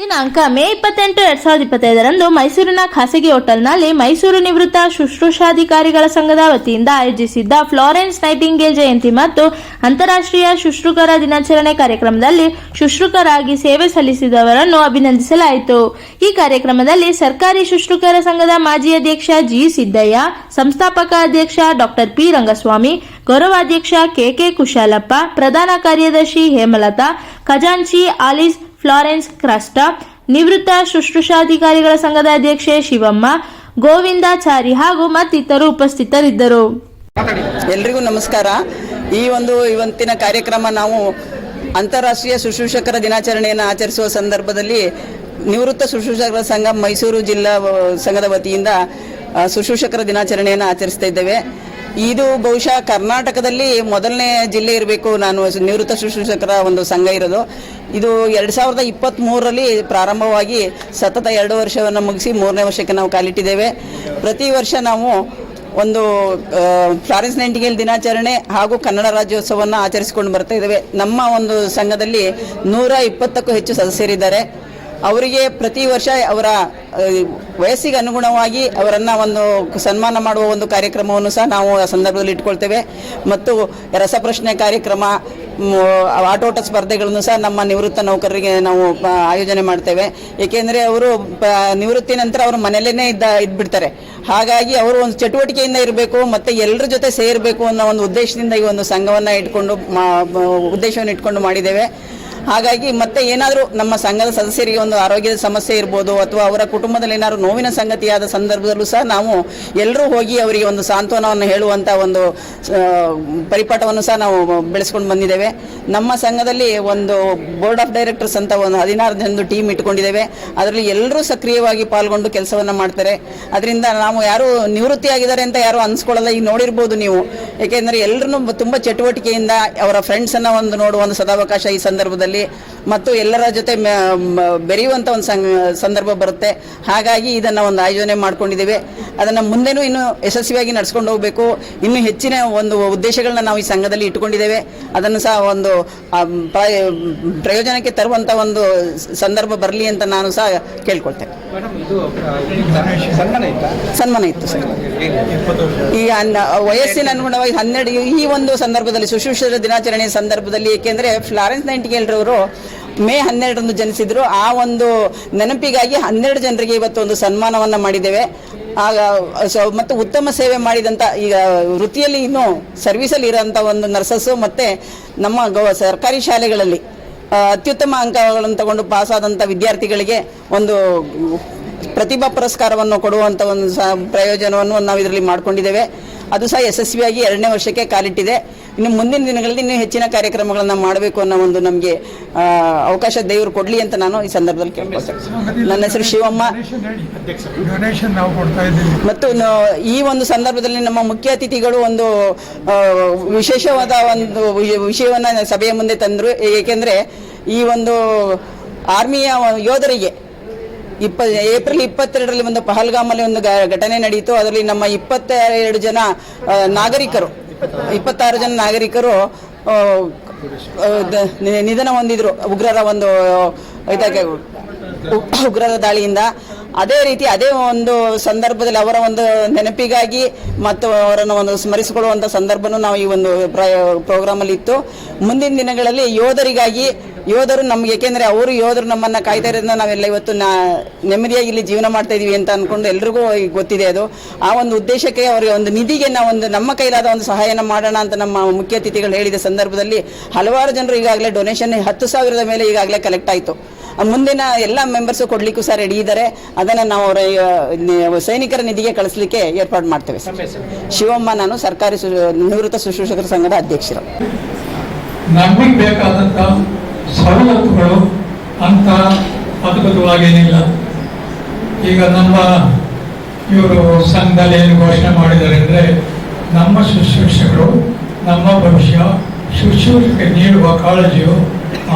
ದಿನಾಂಕ ಮೇ ಇಪ್ಪತ್ತೆಂಟು ಎರಡ್ ಸಾವಿರದ ಇಪ್ಪತ್ತೈದರಂದು ಮೈಸೂರಿನ ಖಾಸಗಿ ಹೋಟೆಲ್ನಲ್ಲಿ ಮೈಸೂರು ನಿವೃತ್ತ ಶುಶ್ರೂಷಾಧಿಕಾರಿಗಳ ಸಂಘದ ವತಿಯಿಂದ ಆಯೋಜಿಸಿದ್ದ ಫ್ಲಾರೆನ್ಸ್ ನೈಟಿಂಗೇಲ್ ಜಯಂತಿ ಮತ್ತು ಅಂತಾರಾಷ್ಟ್ರೀಯ ಶುಶ್ರೂಕರ ದಿನಾಚರಣೆ ಕಾರ್ಯಕ್ರಮದಲ್ಲಿ ಶುಶ್ರೂಕರಾಗಿ ಸೇವೆ ಸಲ್ಲಿಸಿದವರನ್ನು ಅಭಿನಂದಿಸಲಾಯಿತು. ಈ ಕಾರ್ಯಕ್ರಮದಲ್ಲಿ ಸರ್ಕಾರಿ ಶುಶ್ರೂಕರ ಸಂಘದ ಮಾಜಿ ಅಧ್ಯಕ್ಷ ಜಿ ಸಿದ್ದಯ್ಯ, ಸಂಸ್ಥಾಪಕ ಅಧ್ಯಕ್ಷ ಡಾಕ್ಟರ್ ಪಿ ರಂಗಸ್ವಾಮಿ ಗೌರವಾಧ್ಯಕ್ಷ ಕೆಕೆ ಕುಶಾಲಪ್ಪ, ಪ್ರಧಾನ ಕಾರ್ಯದರ್ಶಿ ಹೇಮಲತಾ, ಖಜಾಂಚಿ ಆಲಿಸ್ ಫ್ಲಾರೆನ್ಸ್ ಕ್ರಾಸ್ಟ, ನಿವೃತ್ತ ಶುಶ್ರೂಷಾಧಿಕಾರಿಗಳ ಸಂಘದ ಅಧ್ಯಕ್ಷೆ ಶಿವಮ್ಮ, ಗೋವಿಂದಾಚಾರಿ ಹಾಗೂ ಮತ್ತಿತರು ಉಪಸ್ಥಿತರಿದ್ದರು. ಎಲ್ರಿಗೂ ನಮಸ್ಕಾರ. ಈ ಒಂದು ಇವತ್ತಿನ ಕಾರ್ಯಕ್ರಮ ನಾವು ಅಂತಾರಾಷ್ಟ್ರೀಯ ಶುಶ್ರೂಷಕರ ದಿನಾಚರಣೆಯನ್ನು ಆಚರಿಸುವ ಸಂದರ್ಭದಲ್ಲಿ ನಿವೃತ್ತ ಶುಶ್ರೂಷಕರ ಸಂಘ ಮೈಸೂರು ಜಿಲ್ಲಾ ಸಂಘದ ವತಿಯಿಂದ ಶುಶ್ರೂಷಕರ ದಿನಾಚರಣೆಯನ್ನು ಆಚರಿಸ್ತಾ ಇದ್ದೇವೆ. ಇದು ಬಹುಶಃ ಕರ್ನಾಟಕದಲ್ಲಿ ಮೊದಲನೇ ಜಿಲ್ಲೆ ಇರಬೇಕು. ನಾನು ನಿವೃತ್ತ ಶುಶ್ರೂಷಕರ ಒಂದು ಸಂಘ ಇರೋದು. ಇದು ಎರಡು ಸಾವಿರದ ಇಪ್ಪತ್ತ್ಮೂರರಲ್ಲಿ ಪ್ರಾರಂಭವಾಗಿ ಸತತ ಎರಡು ವರ್ಷವನ್ನು ಮುಗಿಸಿ ಮೂರನೇ ವರ್ಷಕ್ಕೆ ನಾವು ಕಾಲಿಟ್ಟಿದ್ದೇವೆ. ಪ್ರತಿ ವರ್ಷ ನಾವು ಒಂದು ಫ್ಲಾರೆನ್ಸ್ ನೈಂಟಿಗೇಲ್ ದಿನಾಚರಣೆ ಹಾಗೂ ಕನ್ನಡ ರಾಜ್ಯೋತ್ಸವವನ್ನು ಆಚರಿಸಿಕೊಂಡು ಬರ್ತಾ ಇದ್ದೇವೆ. ನಮ್ಮ ಒಂದು ಸಂಘದಲ್ಲಿ ನೂರ ಇಪ್ಪತ್ತಕ್ಕೂ ಹೆಚ್ಚು ಸದಸ್ಯರಿದ್ದಾರೆ. ಅವರಿಗೆ ಪ್ರತಿ ವರ್ಷ ಅವರ ವಯಸ್ಸಿಗೆ ಅನುಗುಣವಾಗಿ ಅವರನ್ನು ಒಂದು ಸನ್ಮಾನ ಮಾಡುವ ಒಂದು ಕಾರ್ಯಕ್ರಮವನ್ನು ಸಹ ನಾವು ಆ ಸಂದರ್ಭದಲ್ಲಿ ಇಟ್ಕೊಳ್ತೇವೆ. ಮತ್ತು ರಸಪ್ರಶ್ನೆ ಕಾರ್ಯಕ್ರಮ ಆಟೋಟ ಸ್ಪರ್ಧೆಗಳನ್ನು ಸಹ ನಮ್ಮ ನಿವೃತ್ತ ನೌಕರರಿಗೆ ನಾವು ಆಯೋಜನೆ ಮಾಡ್ತೇವೆ. ಏಕೆಂದರೆ ಅವರು ನಿವೃತ್ತಿ ನಂತರ ಅವರು ಮನೆಯಲ್ಲೇ ಇದ್ದ, ಇದ್ಬಿಡ್ತಾರೆ. ಹಾಗಾಗಿ ಅವರು ಒಂದು ಚಟುವಟಿಕೆಯಿಂದ ಇರಬೇಕು, ಮತ್ತು ಎಲ್ಲರ ಜೊತೆ ಸೇರಬೇಕು ಅನ್ನೋ ಒಂದು ಉದ್ದೇಶದಿಂದ ಈ ಒಂದು ಸಂಘವನ್ನು ಇಟ್ಕೊಂಡು ಉದ್ದೇಶವನ್ನು ಇಟ್ಕೊಂಡು ಮಾಡಿದ್ದೇವೆ. ಹಾಗಾಗಿ ಮತ್ತೆ ಏನಾದರೂ ನಮ್ಮ ಸಂಘದ ಸದಸ್ಯರಿಗೆ ಒಂದು ಆರೋಗ್ಯದ ಸಮಸ್ಯೆ ಇರ್ಬೋದು ಅಥವಾ ಅವರ ಕುಟುಂಬದಲ್ಲಿ ಏನಾದರೂ ನೋವಿನ ಸಂಗತಿಯಾದ ಸಂದರ್ಭದಲ್ಲೂ ಸಹ ನಾವು ಎಲ್ಲರೂ ಹೋಗಿ ಅವರಿಗೆ ಒಂದು ಸಾಂತ್ವನವನ್ನು ಹೇಳುವಂಥ ಒಂದು ಪರಿಪಾಠವನ್ನು ಸಹ ನಾವು ಬೆಳೆಸ್ಕೊಂಡು ಬಂದಿದ್ದೇವೆ. ನಮ್ಮ ಸಂಘದಲ್ಲಿ ಒಂದು ಬೋರ್ಡ್ ಆಫ್ ಡೈರೆಕ್ಟರ್ಸ್ ಅಂತ ಒಂದು ಹದಿನಾರು ಜನದ ಟೀಮ್ ಇಟ್ಕೊಂಡಿದ್ದೇವೆ. ಅದರಲ್ಲಿ ಎಲ್ಲರೂ ಸಕ್ರಿಯವಾಗಿ ಪಾಲ್ಗೊಂಡು ಕೆಲಸವನ್ನು ಮಾಡ್ತಾರೆ. ಅದರಿಂದ ನಾವು ಯಾರು ನಿವೃತ್ತಿಯಾಗಿದ್ದಾರೆ ಅಂತ ಯಾರು ಅನ್ಸ್ಕೊಳ್ಳಲ್ಲ. ಈಗ ನೋಡಿರ್ಬೋದು ನೀವು. ಏಕೆಂದರೆ ಎಲ್ಲರೂ ತುಂಬ ಚಟುವಟಿಕೆಯಿಂದ ಅವರ ಫ್ರೆಂಡ್ಸನ್ನು ಒಂದು ನೋಡುವ ಒಂದು ಸದಾವಕಾಶ ಈ ಸಂದರ್ಭದಲ್ಲಿ ಮತ್ತು ಎಲ್ಲರ ಜೊತೆ ಬೆರೆಯುವಂಥ ಒಂದು ಸಂದರ್ಭ ಬರುತ್ತೆ. ಹಾಗಾಗಿ ಇದನ್ನು ಒಂದು ಆಯೋಜನೆ ಮಾಡ್ಕೊಂಡಿದ್ದೇವೆ. ಅದನ್ನು ಮುಂದೆನೂ ಇನ್ನು ಯಶಸ್ವಿಯಾಗಿ ನಡೆಸ್ಕೊಂಡು ಹೋಗಬೇಕು. ಇನ್ನು ಹೆಚ್ಚಿನ ಒಂದು ಉದ್ದೇಶಗಳನ್ನ ನಾವು ಈ ಸಂಘದಲ್ಲಿ ಇಟ್ಕೊಂಡಿದ್ದೇವೆ ಅದನ್ನು ಸಹ ಒಂದು ಪ್ರಯೋಜನಕ್ಕೆ ತರುವಂಥ ಒಂದು ಸಂದರ್ಭ ಬರಲಿ ಅಂತ ನಾನು ಸಹ ಕೇಳ್ಕೊಳ್ತೇನೆ. ಸನ್ಮಾನ ಇತ್ತಾ? ಸರ್. ಈ ವಯಸ್ಸಿನ ಅನುಗುಣವಾಗಿ ಹನ್ನೆರಡು, ಈ ಒಂದು ಸಂದರ್ಭದಲ್ಲಿ ಶುಶ್ರೂಷರ ದಿನಾಚರಣೆಯ ಸಂದರ್ಭದಲ್ಲಿ ಏಕೆಂದರೆ ಫ್ಲಾರೆನ್ಸ್ ನೈಂಟಿಗೇಲ್ರವರು ಮೇ ಹನ್ನೆರಡರಂದು ಜನಿಸಿದ್ರು. ಆ ಒಂದು ನೆನಪಿಗಾಗಿ ಹನ್ನೆರಡು ಜನರಿಗೆ ಇವತ್ತು ಒಂದು ಸನ್ಮಾನವನ್ನು ಮಾಡಿದ್ದೇವೆ. ಆಗ ಮತ್ತು ಉತ್ತಮ ಸೇವೆ ಮಾಡಿದಂಥ ಈಗ ವೃತ್ತಿಯಲ್ಲಿ ಇನ್ನು ಸರ್ವಿಸಲ್ಲಿ ಇರೋಂಥ ಒಂದು ನರ್ಸಸ್ಸು ಮತ್ತು ನಮ್ಮ ಸರ್ಕಾರಿ ಶಾಲೆಗಳಲ್ಲಿ ಅತ್ಯುತ್ತಮ ಅಂಕಗಳನ್ನು ತಗೊಂಡು ಪಾಸಾದಂಥ ವಿದ್ಯಾರ್ಥಿಗಳಿಗೆ ಒಂದು ಪ್ರತಿಭಾ ಪುರಸ್ಕಾರವನ್ನು ಕೊಡುವಂಥ ಒಂದು ಸಹ ಪ್ರಯೋಜನವನ್ನು ನಾವು ಇದರಲ್ಲಿ ಮಾಡಿಕೊಂಡಿದ್ದೇವೆ. ಅದು ಸಹ ಯಶಸ್ವಿಯಾಗಿ ಎರಡನೇ ವರ್ಷಕ್ಕೆ ಕಾಲಿಟ್ಟಿದೆ. ಇನ್ನು ಮುಂದಿನ ದಿನಗಳಲ್ಲಿ ಇನ್ನೂ ಹೆಚ್ಚಿನ ಕಾರ್ಯಕ್ರಮಗಳನ್ನು ಮಾಡಬೇಕು ಅನ್ನೋ ಒಂದು ನಮಗೆ ಅವಕಾಶ ದೇವರು ಕೊಡಲಿ ಅಂತ ನಾನು ಈ ಸಂದರ್ಭದಲ್ಲಿ ಕೇಳ್ಕೊಳ್ತೇನೆ. ನನ್ನ ಹೆಸರು ಶಿವಮ್ಮ. ಮತ್ತು ಈ ಒಂದು ಸಂದರ್ಭದಲ್ಲಿ ನಮ್ಮ ಮುಖ್ಯ ಅತಿಥಿಗಳು ಒಂದು ವಿಶೇಷವಾದ ಒಂದು ವಿಷಯವನ್ನ ಸಭೆಯ ಮುಂದೆ ತಂದರು. ಏಕೆಂದರೆ ಈ ಒಂದು ಆರ್ಮಿಯ ಯೋಧರಿಗೆ ಇಪ್ಪ, ಏಪ್ರಿಲ್ ಇಪ್ಪತ್ತೆರಡರಲ್ಲಿ ಒಂದು ಪಹಲ್ಗಾಮಲ್ಲಿ ಒಂದು ಘಟನೆ ನಡೆಯಿತು ಅದರಲ್ಲಿ ನಮ್ಮ ಇಪ್ಪತ್ತೆರಡು ಜನ ನಾಗರಿಕರು. ಇಪ್ಪತ್ತಾರು ಜನ ನಾಗರಿಕರು ನಿಧನ ಹೊಂದಿದ್ರು, ಉಗ್ರರ ಒಂದು, ಇದಕ್ಕೆ ಉಗ್ರರ ದಾಳಿಯಿಂದ. ಅದೇ ರೀತಿ ಅದೇ ಒಂದು ಸಂದರ್ಭದಲ್ಲಿ ಅವರ ಒಂದು ನೆನಪಿಗಾಗಿ ಮತ್ತು ಅವರನ್ನು ಒಂದು ಸ್ಮರಿಸಿಕೊಳ್ಳುವಂಥ ಸಂದರ್ಭನೂ ನಾವು ಈ ಒಂದು ಪ್ರೋಗ್ರಾಮಲ್ಲಿ ಇತ್ತು. ಮುಂದಿನ ದಿನಗಳಲ್ಲಿ ಯೋಧರಿಗಾಗಿ ಯೋಧರು ನಮ್ಗೆ, ಏಕೆಂದರೆ ಅವರು ಯೋಧರು ನಮ್ಮನ್ನ ಕಾಯ್ತಾ ಇರೋದ್ರಿಂದ ನಾವೆಲ್ಲ ಇವತ್ತು ನಾ ನೆಮ್ಮದಿಯಾಗಿ ಇಲ್ಲಿ ಜೀವನ ಮಾಡ್ತಾ ಇದೀವಿ ಅಂತ ಅನ್ಕೊಂಡು ಎಲ್ರಿಗೂ ಗೊತ್ತಿದೆ ಅದು. ಆ ಒಂದು ಉದ್ದೇಶಕ್ಕೆ ಅವರಿಗೆ ಒಂದು ನಿಧಿಗೆ ನಾವು ಒಂದು ನಮ್ಮ ಕೈಲಾದ ಒಂದು ಸಹಾಯನ ಮಾಡೋಣ ಅಂತ ನಮ್ಮ ಮುಖ್ಯ ಅತಿಥಿಗಳು ಹೇಳಿದ ಸಂದರ್ಭದಲ್ಲಿ ಹಲವಾರು ಜನರು ಈಗಾಗಲೇ ಡೊನೇಷನ್ ಹತ್ತು ಸಾವಿರದ ಮೇಲೆ ಈಗಾಗಲೇ ಕಲೆಕ್ಟ್ ಆಯಿತು. ಮುಂದಿನ ಎಲ್ಲ ಮೆಂಬರ್ಸು ಕೊಡ್ಲಿಕ್ಕೂ ಸಹ ರೆಡಿ ಇದ್ದಾರೆ ಅದನ್ನು ನಾವು ಅವರ ಸೈನಿಕರ ನಿಧಿಗೆ ಕಳಿಸ್ಲಿಕ್ಕೆ ಏರ್ಪಾಡು ಮಾಡ್ತೇವೆ. ಶಿವಮ್ಮ ನಾನು ಸರ್ಕಾರಿ ನಿವೃತ್ತ ಶುಶ್ರೂಷಕರ ಸಂಘದ ಅಧ್ಯಕ್ಷರು. ಸವಲತ್ತುಗಳು ಅಂತ ಅದ್ಭುತವಾಗೇನಿಲ್ಲ. ಈಗ ನಮ್ಮ ಇವರು ಸಂಘದಲ್ಲಿ ಏನು ಘೋಷಣೆ ಮಾಡಿದ್ದಾರೆ ಅಂದರೆ ನಮ್ಮ ಶುಶ್ರೂಷಕರು, ನಮ್ಮ ಭವಿಷ್ಯ ಶುಶ್ರೂಷಕ್ಕೆ ನೀಡುವ ಕಾಳಜಿಯು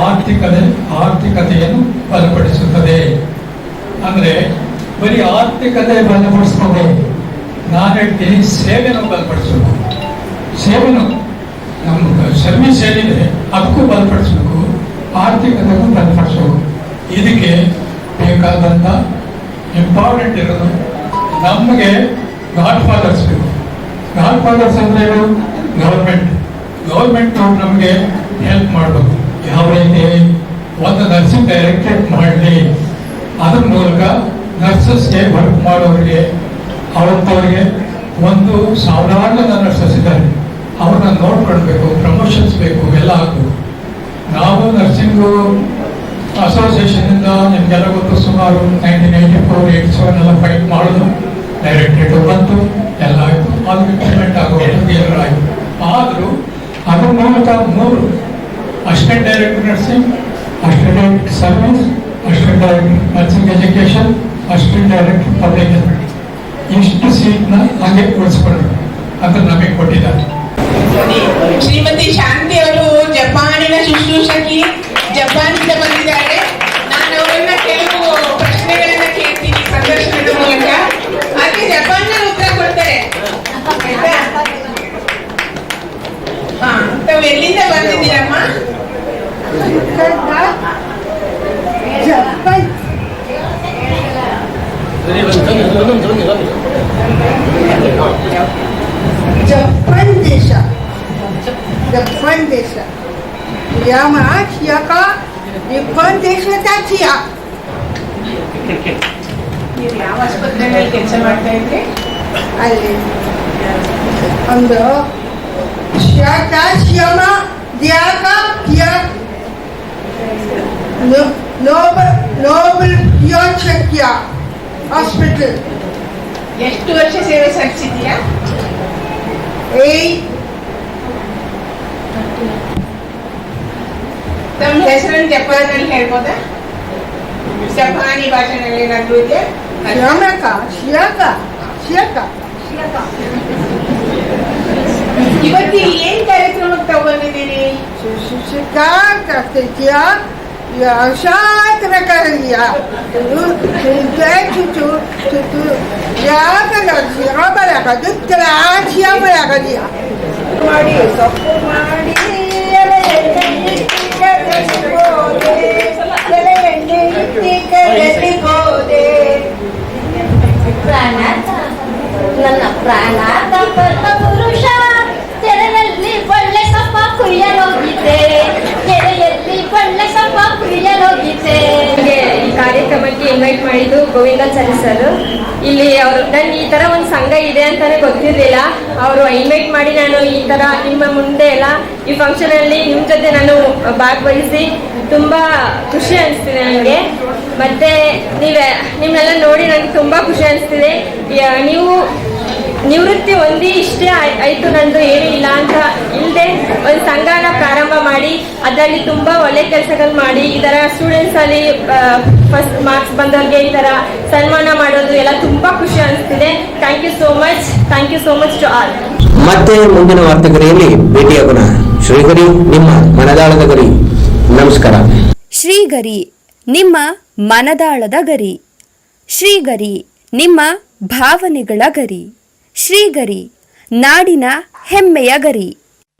ಆರ್ಥಿಕತೆ ಆರ್ಥಿಕತೆಯನ್ನು ಬಲಪಡಿಸುತ್ತದೆ. ಅಂದರೆ ಬರೀ ಆರ್ಥಿಕತೆ ಬಲಪಡಿಸ್ತದೆ ನಾನು ಹೇಳ್ತೀನಿ ಸೇವೆನೂ ಬಲಪಡಿಸಬೇಕು. ಸೇವೆನು ನಮ್ಮ ಸರ್ವಿಸ್ ಏನಿದೆ ಅದಕ್ಕೂ ಬಲಪಡಿಸ್ಬೇಕು. ಆರ್ಥಿಕತೆಗೂ ಬಲಪಡಿಸ್ಬೇಕು ಇದಕ್ಕೆ ಬೇಕಾದಂಥ ಇಂಪಾರ್ಟೆಂಟ್ ಇರೋದು ನಮಗೆ ಗಾಡ್ ಫಾದರ್ಸ್ ಬೇಕು ಗಾಡ್ ಫಾದರ್ಸ್ ಅಂದ್ರೆ ಏನು? ಗೌರ್ಮೆಂಟ್ ಗೌರ್ಮೆಂಟ್ ನಮಗೆ ಹೆಲ್ಪ್ ಮಾಡಬೇಕು ಯಾವ ರೀತಿ ಒಂದು ನರ್ಸಿಂಗ್ ಡೈರೆಕ್ಟರೇಟ್ ಮಾಡಲಿ. ಅದ್ರ ಮೂಲಕ ನರ್ಸಸ್ಗೆ ವರ್ಕ್ ಮಾಡೋರಿಗೆ, ಅವತ್ತವರಿಗೆ ಒಂದು ಸಾವಿರಾರು ಜನ ನರ್ಸಸ್ ಇದ್ದಾರೆ. ಅವ್ರನ್ನ ನೋಡ್ಕೊಳ್ಬೇಕು ಪ್ರಮೋಷನ್ಸ್ ಬೇಕು, ಎಲ್ಲ ಆಗಬೇಕು ನಾವು ನರ್ಸಿಂಗು ಅಸೋಸಿಯೇಷನಿಂದ ನಿಮಗೆಲ್ಲ ಗೊತ್ತು ಸುಮಾರು nineteen eighty four eighty seven ಎಲ್ಲ ಫೈಟ್ ಮಾಡೋದು. ಡೈರೆಕ್ಟರೇಟ್ ಬಂತು ಎಲ್ಲ ಆಯಿತು. ಅದು ಇಂಪ್ಲಿಮೆಂಟ್ ಆಗೋದು ಆದರೂ ಅದ್ರ ಮೂಲಕ ಮೂರು assistant director nursing assistant director service assistant director nursing education assistant director public ಇಷ್ಟು ಸೀಟ್ನ ಹಾಗೆ ಉಳಿಸ್ಕೊಂಡ್ರು ಅಂತ ನಮಗೆ ಕೊಟ್ಟಿದ್ದಾರೆ. ಶ್ರೀಮತಿ ಶಾಂತಿ ಎಲ್ಲಿಂದ ಬಂದಿದ್ದೀರಮ್ಮ ಜಪಾನ್ ದೇಶ ಜಪಾನ್ ದೇಶ ಯಾಮ ಯಾಕ ಜಪಾನ್ ದೇಶದ ಚಿಯ ನೀವು ಯಾವ ಆಸ್ಪತ್ರೆಗಳಲ್ಲಿ ಕೆಲಸ ಮಾಡ್ತಾ ಇದ್ರಿ ಅಲ್ಲಿ ಒಂದು ಶಾಖ ಶ್ಯಾಮ ದ್ಯಾಕ ದ್ಯಾ ನೋಬಲ್ ನೋಬಲ್ ಯೋಚಕ್ಯ ಹಾಸ್ಪಿಟಲ್ ಎಷ್ಟು ವರ್ಷ ಸೇವೆ ಸಲ್ಲಿಸಿದ್ಯಾ ಏಯ್ ತಮ್ಮ ಹೆಸರನ್ನು ಜಪಾನಲ್ಲಿ ಹೇಳ್ಬೋದಾ ಜಪಾನಿ ಭಾಷೆನಲ್ಲಿ ಏನಾದ್ರು ಇದೆಯಾ ಶ್ಯಾಮಕ ಶಿಯಾಕ ಶಿಯಾಕ ಇವತ್ತು ಇಲ್ಲಿ ಏನ್ ಕಾರ್ಯಕ್ರಮಕ್ಕೆ ತಾವು ಬಂದಿದ್ದೀರಿ ಶಿಕ್ಷಕ ಕರ್ತಜ್ಯ ಶಾಸ್ತ್ರ ಕರಿಯ ಚುಚ್ಚು ಚುಚ್ಚು ಯಾಕಲ್ಲ ಶ್ಯಾಮಲಾಗ ದುತ್ತರ ಶ್ಯಾಮಲಾಗದಿಯ ಮಾಡಿ ಸೊಪ್ಪು ಮಾಡಿ ಎಲೆ ಎಣ್ಣೆ ಇಟ್ಟಿ ಕರೆಸಿ ಹೋದೆ. ಎಲೆ ಎಣ್ಣೆ ಇಟ್ಟಿ ಕರೆಸಿ ಹೋದೆ. ಪ್ರಾಣಾತ ನನ್ನ ಪ್ರಾಣಾತ ಪರಮ ಪುರುಷ ಕಾರ್ಯಕ್ರಮಕ್ಕೆ ಇನ್ವೈಟ್ ಮಾಡಿದ್ದು ಗೋವಿಂದಾಚಾರ್ಯ ಸರ್ ಇಲ್ಲಿ ಅವರು, ನನ್ ಈ ತರ ಒಂದು ಸಂಘ ಇದೆ ಅಂತಾನೆ ಗೊತ್ತಿರಲಿಲ್ಲ. ಅವರು ಇನ್ವೈಟ್ ಮಾಡಿ ನಾನು ಈ ತರ ನಿಮ್ಮ ಮುಂದೆ ಎಲ್ಲ ಈ ಫಂಕ್ಷನ್ ಅಲ್ಲಿ ನಿಮ್ಮ ಜೊತೆ ನಾನು ಭಾಗವಹಿಸಿ ತುಂಬಾ ಖುಷಿ ಅನಿಸ್ತಿದೆ ನನಗೆ ಮತ್ತೆ ನೀವೇ ನಿಮ್ಮೆಲ್ಲ ನೋಡಿ ನನಗೆ ತುಂಬಾ ಖುಷಿ ಅನಿಸ್ತಿದೆ. ನೀವು ನಿವೃತ್ತಿ ಹೊಂದಿ ಇಷ್ಟೇ ಆಯ್- ಆಯ್ತು ನಂದು ಏನೂ ಇಲ್ಲ ಅಂತ ಇಲ್ಲದೆ ಒಂದು ಸಂಘನ ಪ್ರಾರಂಭ ಮಾಡಿ ಅದರಲ್ಲಿ ತುಂಬಾ ಒಳ್ಳೆ ಕೆಲಸಗಳು ಮಾಡಿ ಈ ತರ ಸ್ಟೂಡೆಂಟ್ಸ್ ಅಲ್ಲಿ ಫಸ್ಟ್ ಮಾರ್ಕ್ಸ್ ಬಂದವ್ರಿಗೆ ಈ ತರ ಸನ್ಮಾನ ಮಾಡೋದು ಎಲ್ಲ ತುಂಬಾ ಖುಷಿ ಅನಿಸ್ತಿದೆ. Thank you so much thank you so much to all ಮತ್ತೆ ಮುಂದಿನ ವಾರ್ತೆಗರಿಯಲ್ಲಿ ಭೇಟಿಯಾಗೋಣ. ಶ್ರೀಗರಿ ನಿಮ್ಮ ಮನದಾಳದ ಗರಿ. ನಮಸ್ಕಾರ. ಶ್ರೀಗರಿ ನಿಮ್ಮ ಮನದಾಳದ ಗರಿ. ಶ್ರೀಗರಿ ನಿಮ್ಮ ಭಾವನೆಗಳ ಗರಿ. ಶ್ರೀಗರಿ ನಾಡಿನ ಹೆಮ್ಮೆಯ ಗರಿ.